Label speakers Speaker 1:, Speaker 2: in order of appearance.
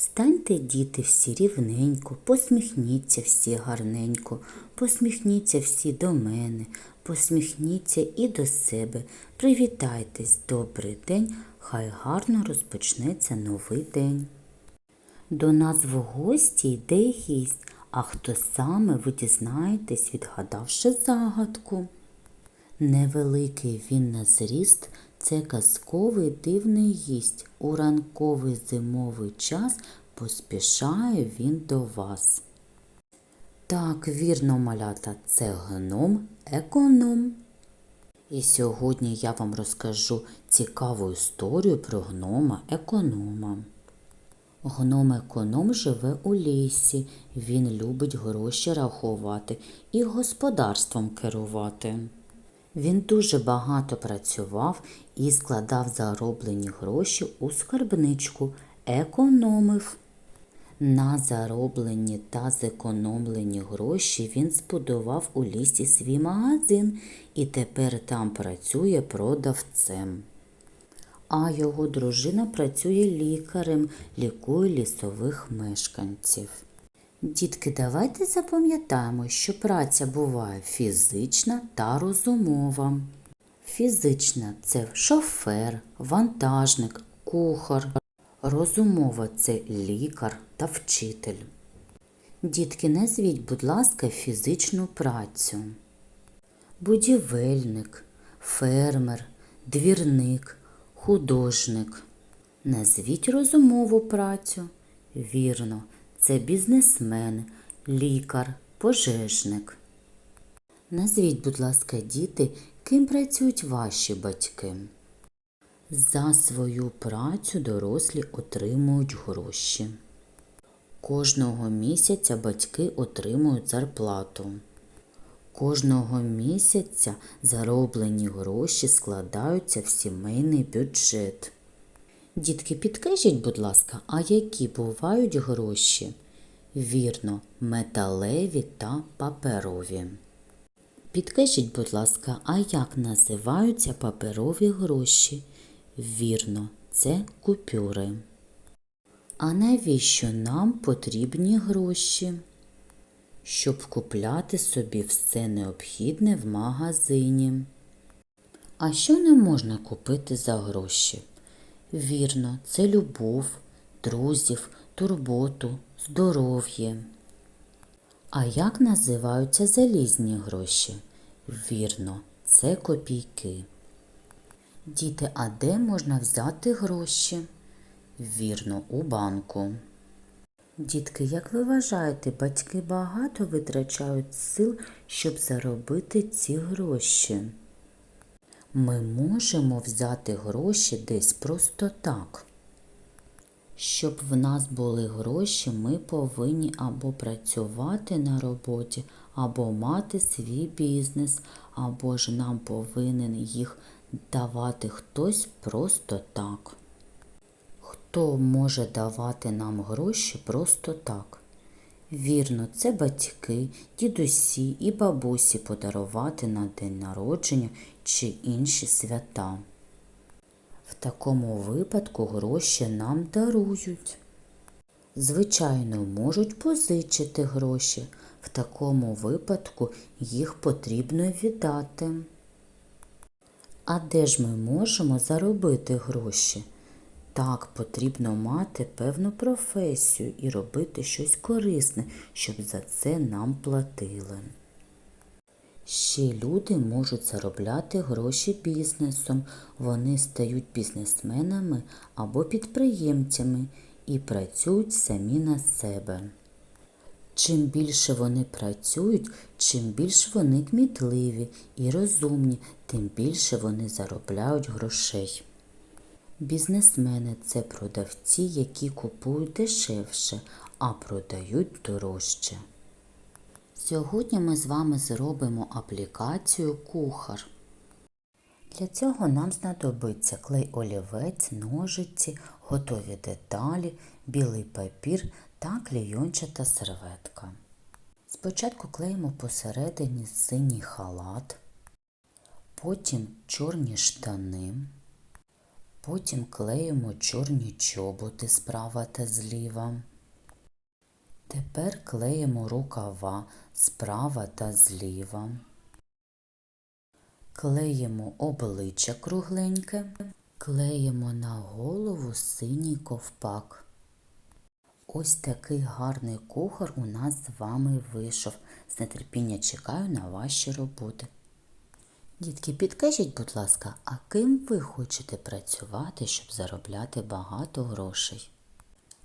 Speaker 1: Станьте, діти, всі рівненько, посміхніться всі гарненько, посміхніться всі до мене, посміхніться і до себе. Привітайтесь, добрий день, хай гарно розпочнеться новий день. До нас в гості йде гість, а хто саме ви дізнаєтесь, відгадавши загадку. Невеликий він на зріст, це казковий дивний гість. У ранковий зимовий час поспішає він до вас. Так, вірно, малята, це гном економ. І сьогодні я вам розкажу цікаву історію про гнома економа. Гном економ живе у лісі. Він любить гроші рахувати і господарством керувати. Він дуже багато працював і складав зароблені гроші у скарбничку, економив. На зароблені та зекономлені гроші він збудував у лісі свій магазин і тепер там працює продавцем. А його дружина працює лікарем, лікує лісових мешканців. Дітки, давайте запам'ятаємо, що праця буває фізична та розумова. Фізична це шофер, вантажник, кухар. Розумова це лікар та вчитель. Дітки, назвіть, будь ласка, фізичну працю. Будівельник, фермер, двірник, художник. Назвіть розумову працю. Вірно, це бізнесмен, лікар, пожежник. Назвіть, будь ласка, діти, ким працюють ваші батьки. За свою працю дорослі отримують гроші. Кожного місяця батьки отримують зарплату. Кожного місяця зароблені гроші складаються в сімейний бюджет. Дітки, підкажіть, будь ласка, а які бувають гроші? Вірно, металеві та паперові. Підкажіть, будь ласка, а як називаються паперові гроші? Вірно, це купюри. А навіщо нам потрібні гроші? Щоб купляти собі все необхідне в магазині. А що не можна купити за гроші? Вірно, це любов, друзів, турботу, здоров'я. А як називаються залізні гроші? Вірно, це копійки. Діти, а де можна взяти гроші? Вірно, у банку. Дітки, як ви вважаєте, батьки багато витрачають сил, щоб заробити ці гроші? Ми можемо взяти гроші десь просто так. Щоб в нас були гроші, ми повинні або працювати на роботі, або мати свій бізнес, або ж нам повинен їх давати хтось просто так. Хто може давати нам гроші просто так? Вірно, це батьки, дідусі і бабусі подарувати на день народження чи інші свята. В такому випадку гроші нам дарують. Звичайно, можуть позичити гроші. В такому випадку їх потрібно віддати. А де ж ми можемо заробити гроші? Так, потрібно мати певну професію і робити щось корисне, щоб за це нам платили. Ще люди можуть заробляти гроші бізнесом. Вони стають бізнесменами або підприємцями і працюють самі на себе. Чим більше вони працюють, чим більше вони кмітливі і розумні, тим більше вони заробляють грошей. Бізнесмени це продавці, які купують дешевше, а продають дорожче. Сьогодні ми з вами зробимо аплікацію кухар. Для цього нам знадобиться клей олівець, ножиці, готові деталі, білий папір та клейончата серветка. Спочатку клеїмо посередині синій халат, потім чорні штани, Потім клеїмо чорні чоботи справа та зліва. Тепер клеїмо рукава справа та зліва. Клеїмо обличчя кругленьке, клеїмо на голову синій ковпак. Ось такий гарний кухар у нас з вами вийшов. З нетерпіння чекаю на ваші роботи. Дітки, підкажіть, будь ласка, а ким ви хочете працювати, щоб заробляти багато грошей?